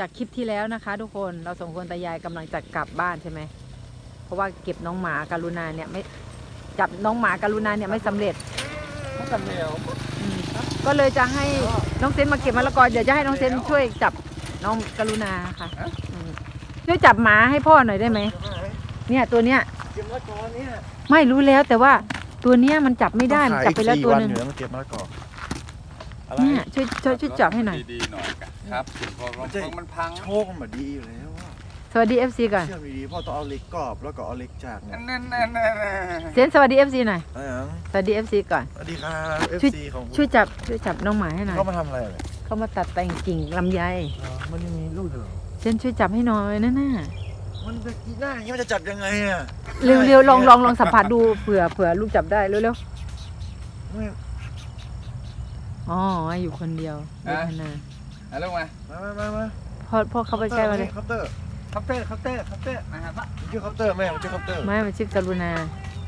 จากคลิปที่แล้วนะคะ ทุกคนเราสองคนตายายกำลังจะกลับบ้านใช่ไหมเพราะว่าเก็บน้องหมาการุณาเนี่ยไม่จับน้องหมาการุณาเนี่ยไม่สำเร็จมันกันเหนียวอืมก็เลยจะให้น้องเซนมาเก็บมะละกอเดี๋ยวจะให้น้องเซนช่วยจับน้องกรุณาค่ะอืมช่วยจับหมาให้พ่อหน่อยได้ไหมเนี่ยตัวเนี้ยเก็บมะละกอเนี่ยไม่รู้แล้วแต่ว่าตัวเนี้ยมันจับไม่ได้มันจับไปแล้วตัวหนึงอยู่แล้วมันเก็บมะละกอ อะไรเนี่ยช่วยช่วยช่วยจับให้หน่อย ดีๆหน่อยครับพอมันพังมันพังโชคมันมาดีอยู่แล้วอะสวัสดี FC ก่อนเชื่อมดีๆพ่อต้องเอาเหล็กกรอบแล้วก็เอาเหล็กจากเนี่ยนั่นนั่นนั่นเซนสวัสดี FC หน่อยอะไรอย่างสวัสดี FC ก่อน สวัสดีครับช่วย FC ของช่วยจับช่วยจับน้องหมาให้หน่อยเขามาทำอะไรเลยเขามาตัดแต่งกิ่งลำไยอ๋อมันยังมีลูกอยู่เหรอเซนช่วยจับให้หน่อยนะน่ะมันจะกินหน้าอย่างนี้มันจะจับยังไงอะเร็วเร็วลองลองลองสัมผัสดูเผื่อเผื่อลูกจับได้เร็วเร็วไม่ อ๋ออยู่คนเดียวเวทนาเอาลงมามามามามาพ่อพ่อเข้าไปใกล้มาเลยคัพเตอร์คัพเตอร์คัพเตอร์คัพเตอร์นะครับมันชื่อคัพเตอร์แม่มันชื่อคัพเตอร์ไม่มันชื่อกรุณา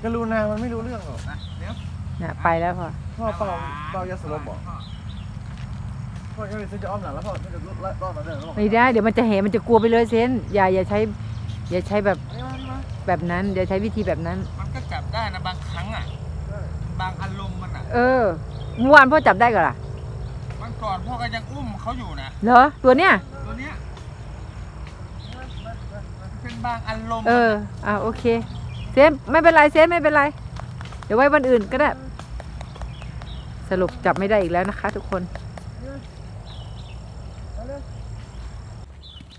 กรุณามันไม่รู้เรื่องหรอกนะเดี๋ยวน่ะไปแล้วพ่อพ่อเป่าเป่ายาสลบบอกพ่อก็เลยซื้อจะอ้อมหลังแล้วพ่อมันจะรอดรอดมาเดินแล้วบอกไม่ได้เดี๋ยวมันจะเห็นมันจะกลัวไปเลยเซนอย่าอย่าใช้ อย่าใช้แบบอันนี้มันมาแบบนั้นอย่าใช้วิธีแบบนั้น มันก็จับได้นะบางครั้งอะบางอารมณ์มันอะเออ เมื่อวานพ่อจับได้ก่อนล่ะวันก่อนพ่อก็ยังอุ้มเขาอยู่นะเหรอตัวเนี้ยตัวเนี้ยมันเป็นบางอารมณ์เอออะโอเค เซนไม่เป็นไรเซนไม่เป็นไร เดี๋ยวไว้วันอื่นก็ได้ สรุปจับไม่ได้อีกแล้วนะคะ ทุกคน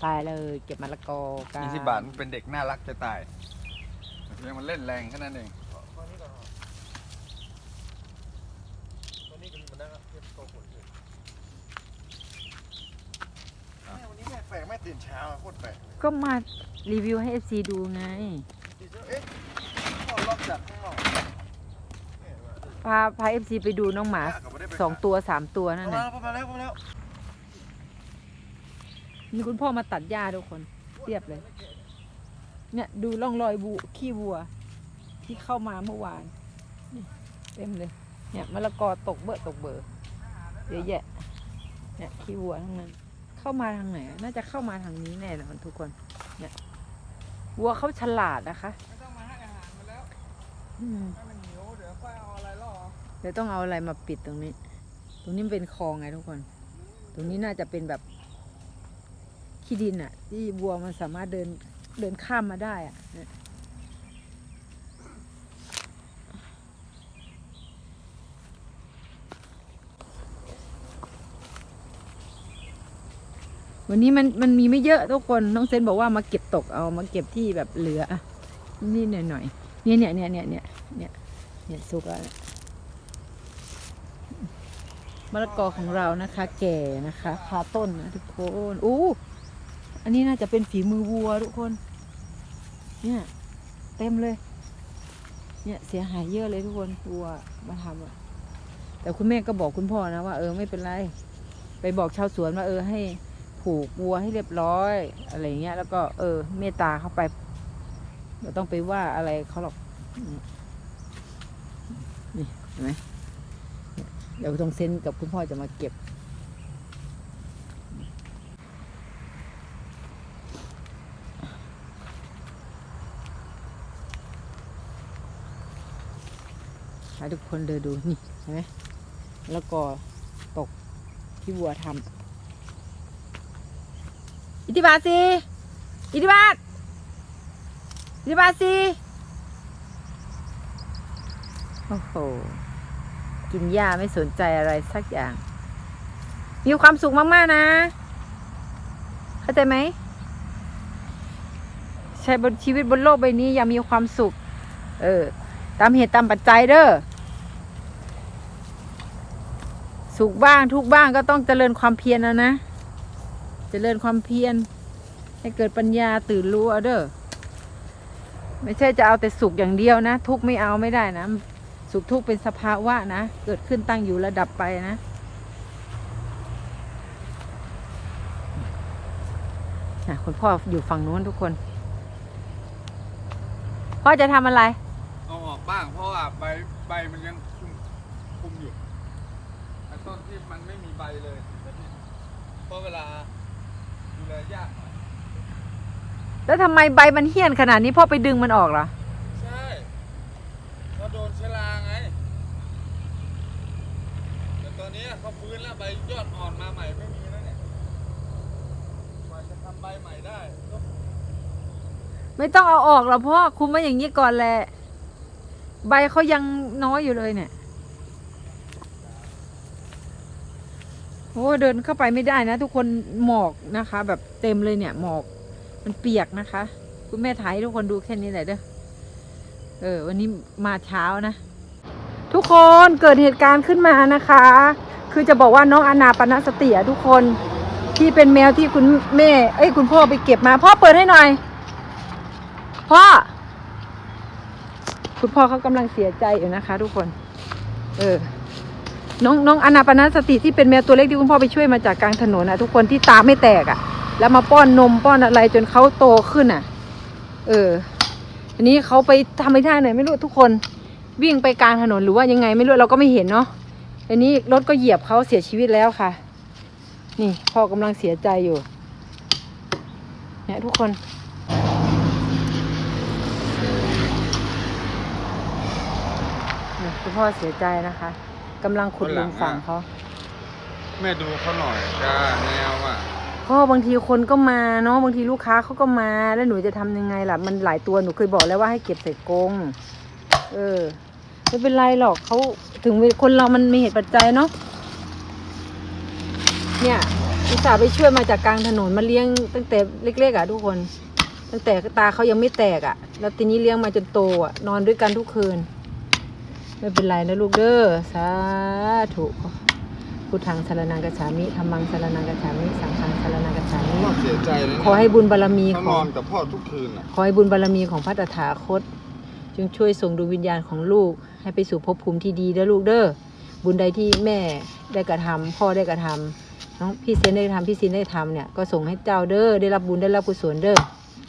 ไปเลยเก็บมะละกอกันยี่สิบบาทมันเป็นเด็กน่ารักจะตายเพียงมันเล่นแรงแค่นั้นเอง ตอนนี้ก่อนตอนนี้ก็มีมันนะครับเทียบโตผลเลยแม่วันนี้แม่แปลกแม่ ตื่นเช้าอะโคตรแปลกเลยก็มารีวิวให้ FC ดูไงตื่นเช้าเอ๊ะพ่อล็อกจากข้างนอกเนี่ยมาพาพา FC ไปดูน้องหมากลับไม่ได้ไปสองตัวสามตัวนั่นมานะแล้วมาแล้วมาแล้วมีคุณพ่อมาตัดหญ้าทุกคน เรียบเลย เนี่ยดูร่องรอยบูขี้วัว ที่เข้ามาเมื่อวานนี่เต็มเลย เนี่ยมะละกอตกเบอะตกเบอเยอะแยะเนี่ยขี้วัวทั้งนั้น เข้ามาทางไหน น่าจะเข้ามาทางนี้แน่นอนทุกคน เนี่ย วัวเขาฉลาดนะคะไม่ต้องมาให้อาหารมันแล้วอืมถ้ามันหิวเดี๋ยวค่อยเอาอะไรล่อเดี๋ยวต้องเอาอะไรมาปิดตรงนี้ ตรงนี้มันเป็นคลองไงทุกคน ตรงนี้น่าจะเป็นแบบขี้ดินอะที่วัวมันสามารถเดินเดินข้ามมาได้อะ วันนี้มันมันมีไม่เยอะทุกคนน้องเซนบอกว่ามาเก็บตกเอามาเก็บที่แบบเหลือนี่หน่อยหน่อยเนี่ยเนี่ยเนี่ยเนี่ยเนี่ยเนี่ยเนี่ยสุกแล้วมะละกอของเรานะคะ แก่นะคะคาต้นนะทุกคนอู้อันนี้น่าจะเป็นฝีมือวัวทุกคน เนี่ยเต็มเลย เนี่ยเสียหายเยอะเลยทุกคนวัวมาทำอะแต่คุณแม่ก็บอกคุณพ่อนะว่าเออไม่เป็นไร ไปบอกชาวสวนว่าเออให้ ผูกวัวให้เรียบร้อย อะไรเงี้ย แล้วก็เออ เมตตาเข้าไปเราต้องไปว่าอะไรเขาหรอก นี่เห็นไหมเดี๋ยวตรงเซนกับคุณพ่อจะมาเก็บ ให้ทุกคนเดินดูนี่เห็นไหมแล้วก็ตกที่วัวทำ อิทธิบาทสิอิทธิบาทอิทธิบาทสิโอ้โห กินหญ้าไม่สนใจอะไรสักอย่าง มีความสุขมาก ๆ นะ เข้าใจไหม ใช้บนชีวิตบนโลกใบนี้อย่ามีความสุข เออ ตามเหตุตามปัจจัยเด้อ สุขบ้างทุกบ้างก็ต้องเจริญความเพียรนะนะ เจริญความเพียร ให้เกิดปัญญาตื่นรู้เอาเด้อไม่ใช่จะเอาแต่สุขอย่างเดียวนะ ทุกไม่เอาไม่ได้นะ สุขทุกเป็นสภาวะนะ เกิดขึ้นตั้งอยู่ระดับไปนะ นะคุณพ่ออยู่ฝั่งนู้นทุกคน พ่อจะทำอะไร เอาออกบ้าง เพราะว่าใบใบมันยังคุมคุมอยู่ไอ้ต้นที่มันไม่มีใบเลยเพราะเวลา แลยากหน่อยแล้วทำไมใบมันเหี้ยนขนาดนี้พ่อไปดึงมันออกเหรอ ใช่เขาโดนเชลาไง แต่ตอนนี้เขาฟื้นแล้วใบยอดอ่อนมาใหม่ไม่มีแล้วเนี่ยกว่าจะทำใบใหม่ได้ก็ไม่ต้องเอาออกหรอกพ่อคุมไว้อย่างนี้ก่อนแหละ ใบเขายังน้อยอยู่เลยเนี่ย อ้เดินเข้าไปไม่ได้นะ ทุกคนหมอกนะคะ แบบเต็มเลยเนี่ยหมอกมันเปียกนะคะ คุณแม่ถ่ายทุกคนดูแค่นี้แหละเด้อเออ วันนี้มาเช้านะ ทุกคนเกิดเหตุการณ์ขึ้นมานะคะ คือจะบอกว่าน้องอนาปนสติอะทุกคนที่เป็นแมวที่คุณแม่เอ้ยคุณพ่อไปเก็บมา พ่อเปิดให้หน่อย พ่อ คุณพ่อเขากำลังเสียใจอยู่นะคะ ทุกคน เออ น้องน้องอนาปนสติที่เป็นแมวตัวเล็กที่คุณพ่อไปช่วยมาจากกลางถนนนะทุกคนที่ตาไม่แตกอะ่ะแล้วมาป้อนนมป้อนอะไรจนเขาโตขึ้นอะเอออันนี้เขาไปทำไม่ได้ไหนไม่รู้ทุกคนวิ่งไปกลางถนนหรือว่ายังไงไม่รู้เราก็ไม่เห็นเนาะอันนี้รถก็เหยียบเขาเสียชีวิตแล้วค่ะ นี่พ่อกำลังเสียใจอยู่เนี่ยทุกคนคุณพ่อเสียใจนะคะ กำลังขุดหลุมฝังเขาแม่ดูเขาหน่อยจ้าแนวอะพ่อบางทีคนก็มาเนาะบางทีลูกค้าเขาก็มาแล้วหนูจะทำยังไงล่ะ มันหลายตัวหนูเคยบอกแล้วว่าให้เก็บใส่กรงเออไม่เป็นไรหรอกเขาถึงเวคนเรามันมีเหตุปัจจัยเนาะเนี่ยอุตส่าห์ไปช่วยมาจากกลางถนนมาเลี้ยงตั้งแต่เล็กๆอะทุกคน ตั้งแต่ตาเขายังไม่แตกอะ แล้วทีนี้เลี้ยงมาจนโตอะนอนด้วยกันทุกคืน ไม่เป็นไรนะลูกเด้อสาธุพุทธังสารนังกัจฉามิธรรมังสารนังกัจฉามิ สังฆังสารนังกัจฉามิพ่อเสียใจเลยนะขอให้บุญบารมีเขาขนอองนกับพ่อทุกคืนอะขอให้บุญบารมีของพระตถาคต จงช่วยส่งดวงวิญญาณของลูก ให้ไปสู่ภพภูมิที่ดีเด้อลูกเด้อบุญใดที่แม่ได้กระทำพ่อได้กระทำน้องพี่เซนได้ทำพี่ซินได้ทำเนี่ยก็ส่งให้เจ้าเด้อได้รับบุญได้รับกุศลเด้อ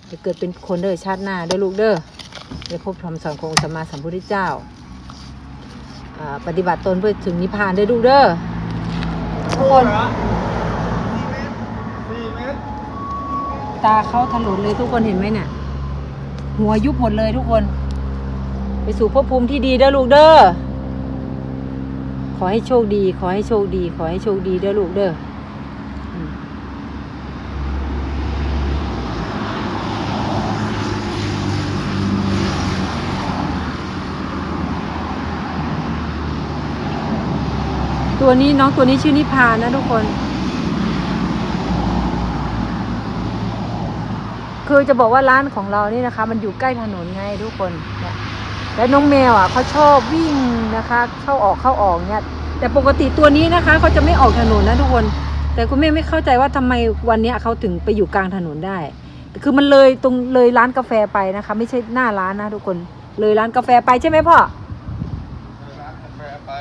จะเกิดเป็นคนเด้อชาติหน้าเด้อลูกเด้อได้พบธรรมสอนขององค์สัมมาสัมพุทธเจ้าอ่า ปฏิบัติตนเพื่อถึงนิพพานได้ดูเด้อทุกคนตาเขาถลนเลยทุกคนเห็นไหมเนี่ยหัวยุบหมดเลยทุกคน ไปสู่ภพภูมิที่ดีเด้อลูกเด้อขอให้โชคดี ขอให้โชคดี ขอให้โชคดีเด้อลูกเด้อ ตัวนี้น้องตัวนี้ชื่อนิพานะทุกคน คือจะบอกว่าร้านของเรานี่นะคะ มันอยู่ใกล้ถนนไงทุกคนเนี่ยแล้วน้องแมวอะเขาชอบวิ่งนะคะ เข้าออกเข้าออกเนี่ยแต่ปกติตัวนี้นะคะเขาจะไม่ออกถนนนะทุกคน แต่คุณแม่ไม่เข้าใจว่าทำไมวันเนี้ยเขาถึงไปอยู่กลางถนนได้ คือมันเลยตรงเลยร้านกาแฟไปนะคะ ไม่ใช่หน้าร้านนะทุกคน เลยร้านกาแฟไปใช่ไหมพ่อร้านกาแฟไป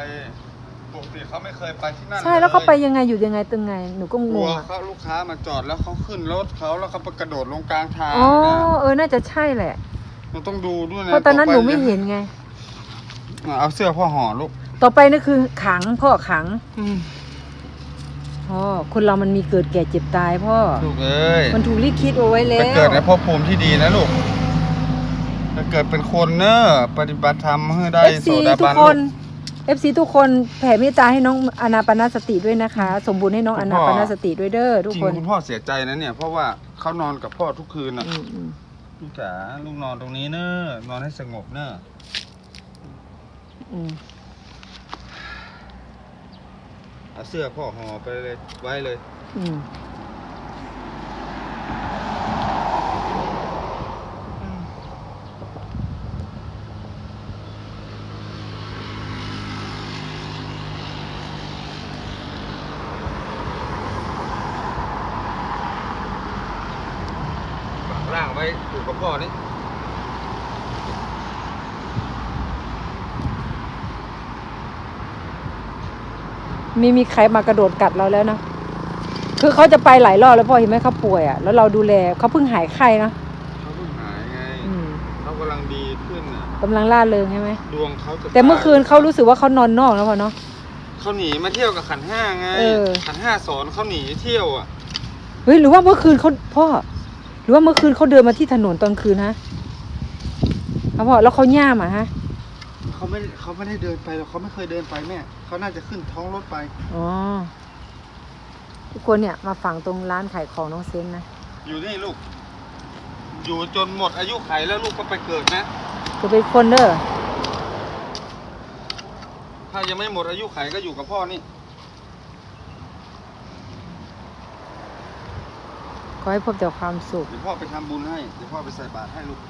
ปกติเขาไม่เคยไปที่นั่นใช่แล้วเขาไปยังไงอยู่ยังไงตึงไงหนูก็กงลัวงอะเขาลูกค้ามาจอดแล้วเขาขึ้นรถเขาแล้วเขาไปกระโดดลงกลางทางอ๋อนะเออน่าจะใช่แหละมันต้องดูด้วยนะเพราะตอนนั้นหนูไม่ต่ปเห็นไง เอาเสื้อพ่อห่อลูกต่อไปนั่นคือขังพ่อขังพ่อคนเรามันมีเกิดแก่เจ็บตายพ่อลูกเอ้ยมันถูกลิขิตเอาไว้แล้ไปวเกิดในภพภูมิที่ดีนะลูกไปเกิดเป็นคนเนอะปฏิบัติธรรมให้ได้เอฟโสซีดาทุบักนคลูนก เอฟซีทุกคนแผ่เมตตาให้น้องอนาปานสติด้วยนะคะ สมบูรณ์ให้น้องอนาปานสติด้วยเด้อทุกจริงคนคุณพ่อเสียใจนะเนี่ย เพราะว่าเขานอนกับพ่อทุกคืนน่ะอืมอืมลูกจ๋าลูกนอนตรงนี้เนอะนอนให้สงบเนอะอืมเอาเสื้อพ่อห่อไปเลยไว้เลย อืมฝังร่างไว้อยู่กับพ่อนี่ มีมีใครมากระโดดกัดเราแล้วนะคือเขาจะไปหลายรอบแล้วพ่อเห็นไหมเขาป่วยอะแล้วเราดูแลเขาเพิ่งหายไข้นะเขาเพิ่งหายไงอืมเขากำลังดีขึ้นน่ะกำลังล่าเริงใช่ไหมดวงเขาจะแต่เมื่อคืนเขารู้สึกว่าเขานอนนอกแล้วพ่อเนาะเขาหนีมาเที่ยวกับขันห้าไงเออ ขันห้าสอนเขาหนีเที่ยวอะไฮ้ยหรือว่าเมื่อคืนเขาพ่อ หรือว่าเมื่อคืนเขาเดินมาที่ถนนตอนคืนฮะเอาพ่อแล้วเขาย่ามอะฮะ เขาไม่เขาไม่ได้เดินไปหรอกเขาไม่เคยเดินไปแม่เขาน่าจะขึ้นท้องรถไป อ๋อ ทุกคนเนี่ยมาฝั่งตรงร้านขายของน้องเซนนะ อยู่นี่ลูก อยู่จนหมดอายุไขแล้วลูกก็ไปเกิดนะจะเป็นคนเด้อ ถ้ายังไม่หมดอายุไขก็อยู่กับพ่อนี่ ขอให้พบแต่ความสุข เดี๋ยวพ่อไปทำบุญให้ เดี๋ยวพ่อไปใส่บาตรให้ลูก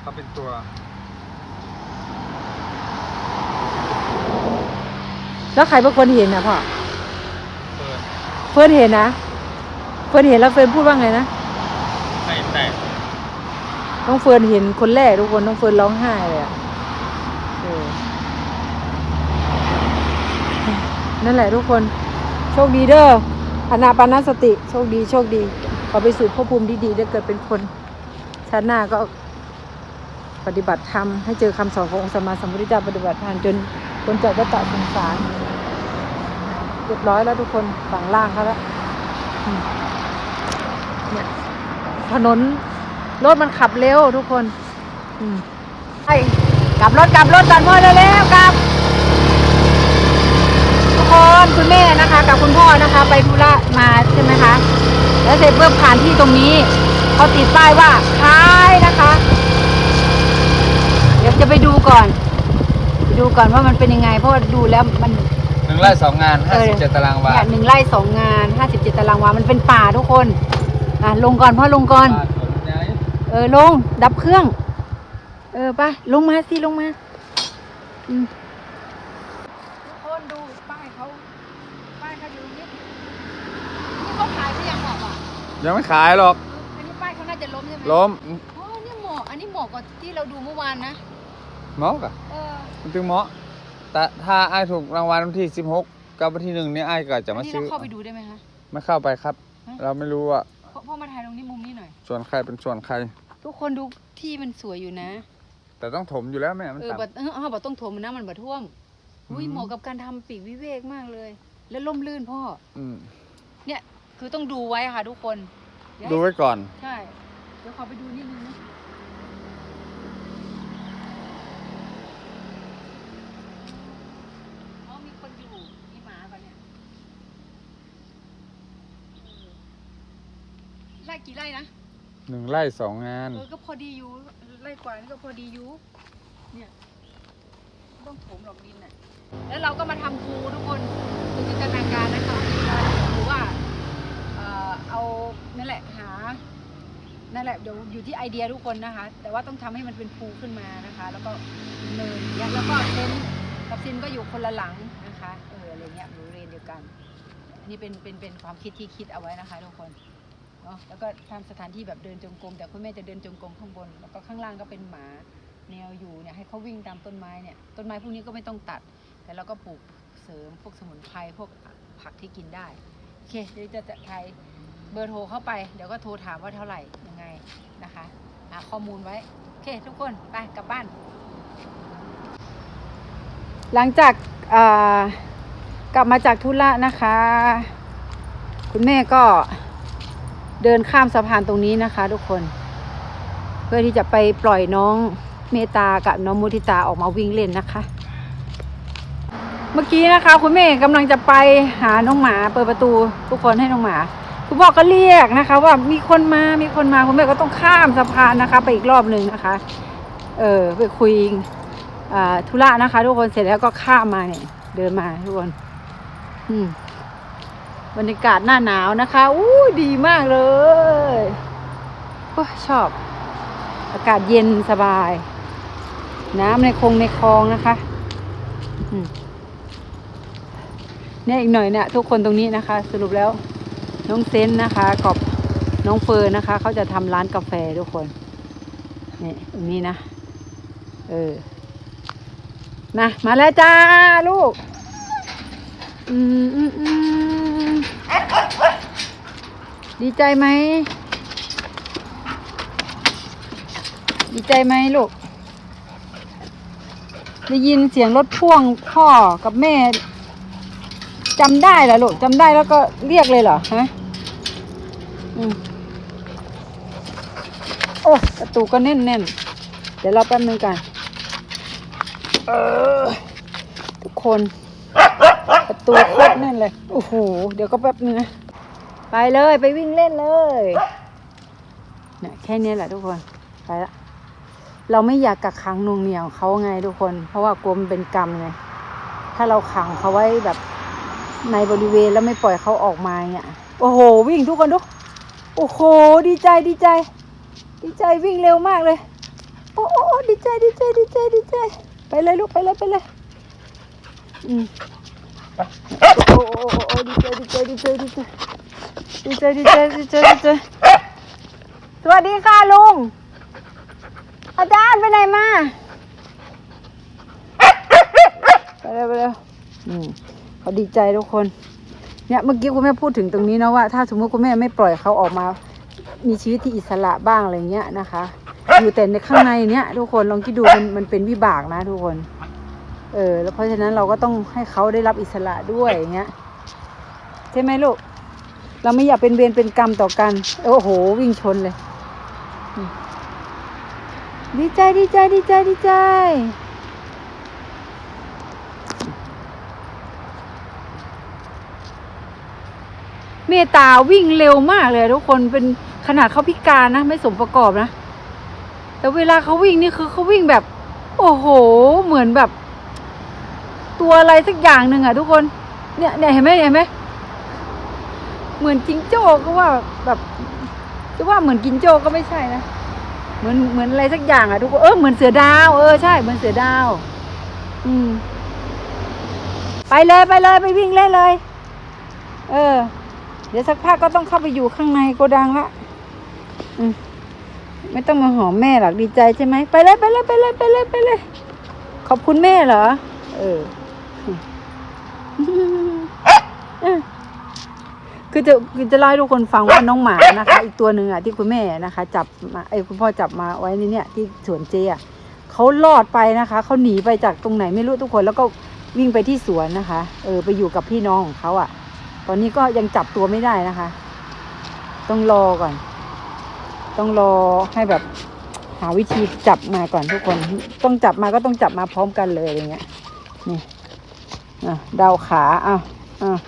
เขาเป็นตัว แล้วใครเป็นคนเห็นนะพ่อเปิดเฟิร์นเห็นนะเฟิร์นเห็นแล้วเฟิร์นพูดว่าไงนะไข่แตกน้องเฟิร์นเห็นคนแรกทุกคนน้องเฟิร์นร้องไห้เลยอะเออนั่นแหละทุกคนโชคดีเด้ออนาปานาสติ โชคดี โชคดี ขอไปสู่ภพภูมิที่ดีได้เกิดเป็นคนชาติหน้าก็ปฏิบัติธรรมให้เจอคำสอนขององค์สมมาสัมพุทธเจ้าปฏิบัติธรรมจน คนจากวัฏฏะสงสารเรียบร้อยแล้วทุกคนฝั่งล่างเขาแล้วเนี่ยถนนรถมันขับเร็วทุกคนอืมไปกลับรถกลับรถกันพ่อเร็วๆกลับทุกคนคุณแม่นะคะ กับคุณพ่อนะคะ ไปธุระมาใช่ไหมคะ แล้วเสร็จเพื่อผ่านที่ตรงนี้เขาติดป้ายว่าขายนะคะ เดี๋ยวจะไปดูก่อน ดูก่อนว่ามันเป็นยังไง เพราะว่าดูแล้วมัน หนึ่งไร่สองงานเออ57ตารางวาเนี่ยหนึ่งไร่สองงานห้าสิบเจ็ดตารางวา มันเป็นป่าทุกคนอะลงก่อนพ่อลงก่อน บ้านผมย้ายเออลง ดับเครื่อง เออไปลงมาสิลงมาอืมทุกคนดูป้ายเขาป้ายเขาอยู่ตรงนี้นี่เขาขายหรือยังบอกอะยังไม่ขายหรอกอันนี้ป้ายเขาน่าจะล้มใช่ไหมล้ม อ๋อเนี่ยหมอกอันนี้หมอกกว่าที่เราดูเมื่อวานนะ เหมาะกะเออมันถึงเหมาะ แต่ถ้าไอ้ายถูกรางวัลวันที่16กับวันที่หนึ่งนี่ไอ้ายก็จะอันมานี้ซื้เราอเข้าไปดูได้ไหมคะ ไม่เข้าไปครับ ฮะ เราไม่รู้ว่าพ่อพ่อมาถ่ายตรงนี้มุมนี้หน่อย ส่วนใครเป็นส่วนใคร ทุกคนดูที่มันสวยอยู่นะ แต่ต้องถมอยู่แล้วแม่มันเออต่ำ บัดเออเอาบัดต้องถมนะมันบัดท่วมอุ้ยอืม เหมาะกับการทำปีกวิเวกมากเลย แล้วล่มลื่นพ่อ อืมเนี่ยคือต้องดูไว้ค่ะทุกคนเยวให้ดูไว้ก่อน ใช่ เดี๋ยวขอไปดูนิดนึงนะอ๋อมีคนอยู่ มีหมาปะเนี่ยเออไร่ กี่ไร่นะหนึ่งไร่สองงาน เออก็พอดีอยู่ไร่กว่านี่ก็พอดีอยู่เนี่ยไม่ต้องถมหรอกดินน่ะแล้วเราก็มาทำคูทุกคนดูจินตนาการนะคะหรือว่าเอ่อเอานั่นแหละหานั่นแหละเดี๋ยวอยู่ที่ไอเดียทุกคนนะคะ แต่ว่าต้องทำให้มันเป็นภูขึ้นมานะคะ แล้วก็เนินอย่างเงี้ยแล้วก็เซนกับซินก็อยู่คนละหลังนะคะเอออะไรเงี้ยบริเวณเดียวกันอัน นี่เป็นเป็นเป็นความคิดที่คิดเอาไว้นะคะทุกคน เนาะแล้วก็ทำสถานที่แบบเดินจงกรมแต่คุณแม่จะเดินจงกรมข้างบน แล้วก็ข้างล่างก็เป็นหมาแนวอยู่เนี่ยให้เขาวิ่งตามต้นไม้เนี่ยต้นไม้พวกนี้ก็ไม่ต้องตัด แต่เราก็ปลูกเสริมพวกสมุนไพรพวกผักที่กินได้โอเคเดี๋ยวจะจะไทยเบอร์โทรเข้าไป เดี๋ยวก็โทรถามว่าเท่าไหร่ยังไงนะคะหาข้อมูลไว้โอเคทุกคนไปกลับบ้าน หลังจากกลับมาจากธุระนะคะ คุณแม่ก็ เดินข้ามสะพานตรงนี้นะคะ ทุกคน เพื่อที่จะไปปล่อยน้องเมตากับน้องมุทิตาออกมาวิ่งเล่นนะคะ เมื่อกี้นะคะ คุณแม่กำลังจะไปหาน้องหมาเปิดประตู ทุกคนให้น้องหมา คุณพ่อก็เรียกนะคะ ว่ามีคนมามีคนมาคุณแม่ก็ต้องข้ามสะพานนะคะ ไปอีกรอบหนึ่งนะคะ เออไปคุยธุระนะคะ ทุกคนเสร็จแล้วก็ข้ามมาเนี่ย เดินมาทุกคน อืม บรรยากาศหน้าหนาวนะคะอู้ดีมากเลยโอ้ยชอบ อากาศเย็นสบาย น้ำในคงในคลองนะคะเนี่ยอีกหน่อยเนี่ยทุกคนตรงนี้นะคะ สรุปแล้วน้องเซนนะคะกับน้องเฟิร์นนะคะ เขาจะทำร้านกาแฟทุกคนนี่ตรงนี้นะ เออนะมาแล้วจ้าลูก อืมอืมอืม ดีใจไหม ดีใจไหมลูก ได้ยินเสียงรถพ่วงพ่อกับแม่จำได้เหรอลูกจำได้แล้วก็เรียกเลยเหรอฮะอโอ้ประตูก็แน่นแน่นๆเดี๋ยวเราแป๊บนึงกันเออทุกคน ประตูโคตรแน่นเลย โอ้โห เดี๋ยวก็แป๊บนึงนะ ไปเลยไปวิ่งเล่นเลยเนี่ยแค่นี้แหละทุกคนไปละเราไม่อยากกักขังน่วงเหนี่ยวเขาไงทุกคน เพราะว่ากลัวมันเป็นกรรมไงถ้าเราขังเขาไว้แบบในบริเวณแล้วไม่ปล่อยเขาออกมาเนี่ยโอ้โห วิ่งทุกคนดูโอ้โห ดีใจดีใจ ดีใจวิ่งเร็วมากเลย โอ้โอ้ดีใจดีใจดีใจดีใจ ไปเลยลูกไปเลยไปเลยอืมโอ้โอ้โอ้โอ้ดีใจดีใจดีใจดีใจ ดีใจดีใจดีใจดีใจสวัสดีค่ะลุง อาจารย์ไปไหนมา ไปเร็วไปเร็วอืมเขาดีใจทุกคน เนี่ยเมื่อกี้คุณแม่พูดถึงตรงนี้นะว่า ถ้าสมมติคุณแม่ไม่ปล่อยเขาออกมา มีชีวิตที่อิสระบ้างอะไรเงี้ยนะคะ อยู่แต่ในข้างในเนี้ยทุกคนลองคิดดูมันมันเป็นวิบากนะทุกคน เออ แล้วเพราะฉะนั้นเราก็ต้องให้เขาได้รับอิสระด้วยอย่างเงี้ยใช่ไหมลูก เราไม่อยากเป็นเวรเป็นกรรมต่อกัน โอ้โห วิ่งชนเลย ดีใจดีใจดีใจดีใจ เมตตาวิ่งเร็วมากเลยทุกคนเป็นขนาดเขาพิการนะ ไม่สมประกอบนะ แต่เวลาเขาวิ่งนี่คือเขาวิ่งแบบ โอ้โห เหมือนแบบ ตัวอะไรสักอย่างหนึ่งอะทุกคน เนี่ยเนี่ยเห็นไหมเห็นไหม เหมือนจิงโจ้ก็ว่าแบบจะว่าเหมือนกินโจ้ก็ไม่ใช่นะเหมือนเหมือนอะไรสักอย่างอะทุกคนเออเหมือนเสือดาว เออใช่เหมือนเสือดาว อืม ไปเลยไปเลยไปวิ่งเล่นเลย เออ เดี๋ยวสักพักก็ต้องเข้าไปอยู่ข้างในโกดังละอืมไม่ต้องมาหอมแม่หรอกดีใจใช่ไหมไปเลยไปเลยไปเลยไปเลยไปเลย ขอบคุณแม่เหรอ เออ คือจะคือจะเล่าให้ทุกคนฟังว่าน้องหมานะคะ อีกตัวหนึ่งอะที่คุณแม่นะคะ จับมาไอ้คุณพ่อจับมาไว้ในเนี่ยที่สวนเจอะเขารอดไปนะคะเขาหนีไปจากตรงไหนไม่รู้ทุกคนแล้วก็วิ่งไปที่สวนนะคะ เออไปอยู่กับพี่น้องของเขาอะ ตอนนี้ก็ยังจับตัวไม่ได้นะคะ ต้องรอก่อน ต้องรอให้แบบหาวิธีจับมาก่อนทุกคน ต้องจับมาก็ต้องจับมาพร้อมกันเลยอย่างเงี้ยนี่อะเดาขาอะอะ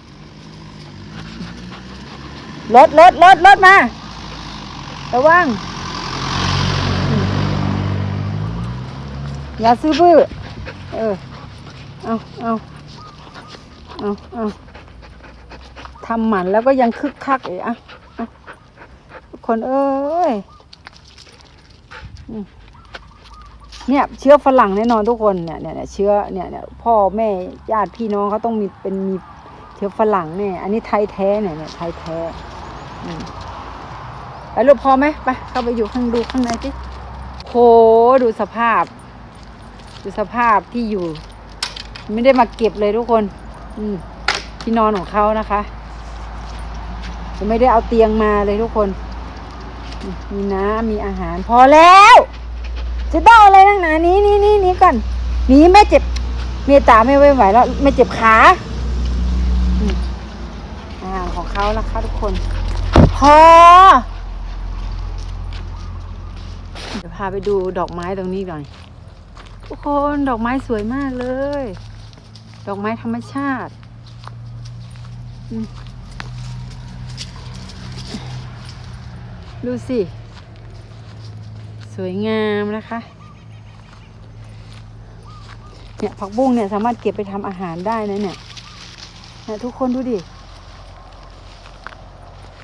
รถรถรถรถมา ระวัง อย่าซื้อบื้อ เออ เอาเอาเอาเอาทำหมันแล้วก็ยังคึกคักอีกอะทุกคนเอ้ย เนี่ย เชื้อฝรั่งแน่นอนทุกคนเนี่ยเนี่ยเนี่ยเชื้อเนี่ยเนี่ยพ่อแม่ญาติพี่น้องเขาต้องมีเป็นมีเชื้อฝรั่งแน่อันนี้ไทยแท้เนี่ยเนี่ยไทยแท้ ไปลูกพอไหมไปเข้าไปอยู่ข้างดูข้างในสิโหดูสภาพ ดูสภาพที่อยู่ ไม่ได้มาเก็บเลยทุกคน อืมที่นอนของเขานะคะไม่ได้เอาเตียงมาเลยทุกคน มีน้ำมีอาหาร พอแล้ว จะเด้าอะไรนักหนานี้นี่นี่นี่ก่อนนีแม่เจ็บ เมตตาไม่ไหวแล้ว ไม่เจ็บขาอืมอาหารของเขานะคะทุกคน พอ เดี๋ยวพาไปดูดอกไม้ตรงนี้ก่อนทุกคนดอกไม้สวยมากเลย ดอกไม้ธรรมชาติ ดูสิ สวยงามนะคะ เนี่ยผักบุ้งเนี่ยสามารถเก็บไปทำอาหารได้นะเนี่ยเนี่ยทุกคนดูดิ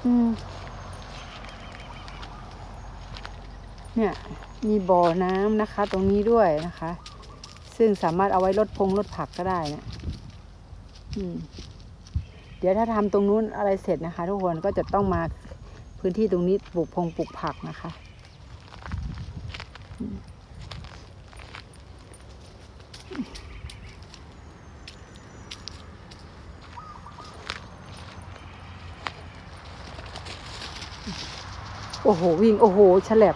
อืม เนี่ย มีบ่อน้ำนะคะ ตรงนี้ด้วยนะคะ ซึ่งสามารถเอาไว้ลดพงลดผักก็ได้นะอืม เดี๋ยวถ้าทำตรงนู้นอะไรเสร็จนะคะ ทุกคนก็จะต้องมาพื้นที่ตรงนี้ปลูกพงปลูกผักนะคะ อืม อ้โหวิ่งโอ้โหฉลับ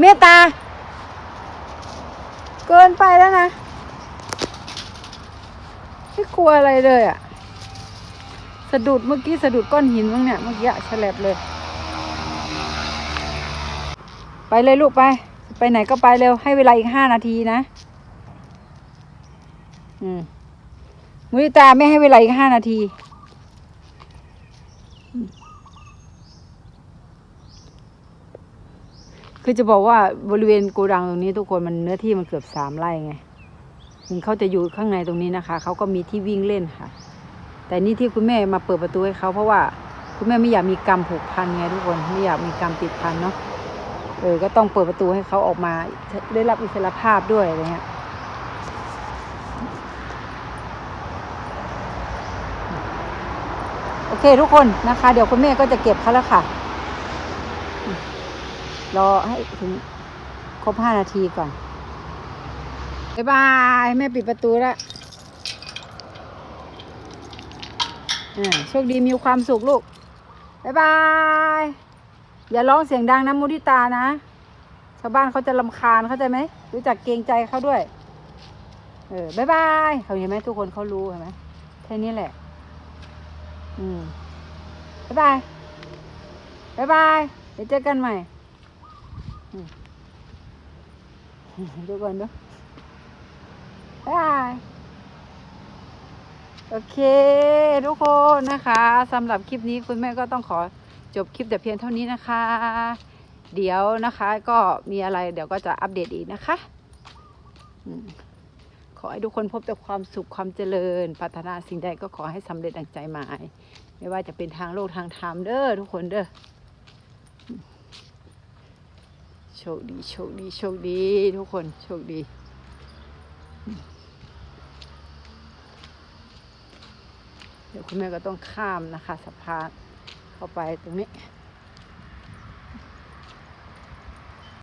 เมตตา เกินไปแล้วนะ ไม่กลัวอะไรเลยอะสะดุดเมื่อกี้สะดุดก้อนหินมั้งเนี่ยเมื่อกี้ฉลับเลย ไปเลยลูกไป ไปไหนก็ไปเร็วให้เวลาอีกห้านาทีนะ อืมมุนิตาไม่ให้เวลาอีกห้านาที คือจะบอกว่าบริเวณโกดังตรงนี้ทุกคนมันเนื้อที่มันเกือบสามไร่ไงถึงเขาจะอยู่ข้างในตรงนี้นะคะ เขาก็มีที่วิ่งเล่นค่ะ แต่นี่ที่คุณแม่มาเปิดประตูให้เขาเพราะว่าคุณแม่ไม่อยากมีกรรมผูกพันไงทุกคนไม่อยากมีกรรมติดพันเนาะเออก็ต้องเปิดประตูให้เขาออกมาได้รับอิสรภาพด้วยอะไรเงี้ยโอเคทุกคนนะคะ เดี๋ยวคุณแม่ก็จะเก็บเขาแล้วค่ะ รอให้ถึงครบห้านาทีก่อนบ๊ายบายแม่ปิดประตูแล้วอ่โชคดีมีความสุขลูกบ๊ายบาย อย่าร้องเสียงดังนะมุทิตานะ ชาวบ้านเขาจะลำคาญเข้าใจไหม รู้จักเกรงใจเขาด้วย เออบ๊ายบายเขาเห็นไหมทุกคนเขารู้เห็นไหมแค่นี้แหละ อืมบ๊ายบายบ๊ายบายเดี๋ยวเจอกันใหม่ ทุกคนดูบายบายโอเค ทุกคนนะคะสำหรับคลิปนี้คุณแม่ก็ต้องขอจบคลิปแต่เพียงเท่านี้นะคะ เดี๋ยวนะคะก็มีอะไรเดี๋ยวก็จะอัปเดตอีกนะคะขอให้ทุกคนพบแต่ความสุขความเจริญปรารถนาสิ่งใดก็ขอให้สำเร็จดังใจหมาย ไม่ว่าจะเป็นทางโลกทางธรรมเด้อทุกคนเด้อม โชคดี โชคดี โชคดี ทุกคน โชคดี เดี๋ยวคุณแม่ก็ต้องข้ามนะคะสะพานเข้าไปตรงนี้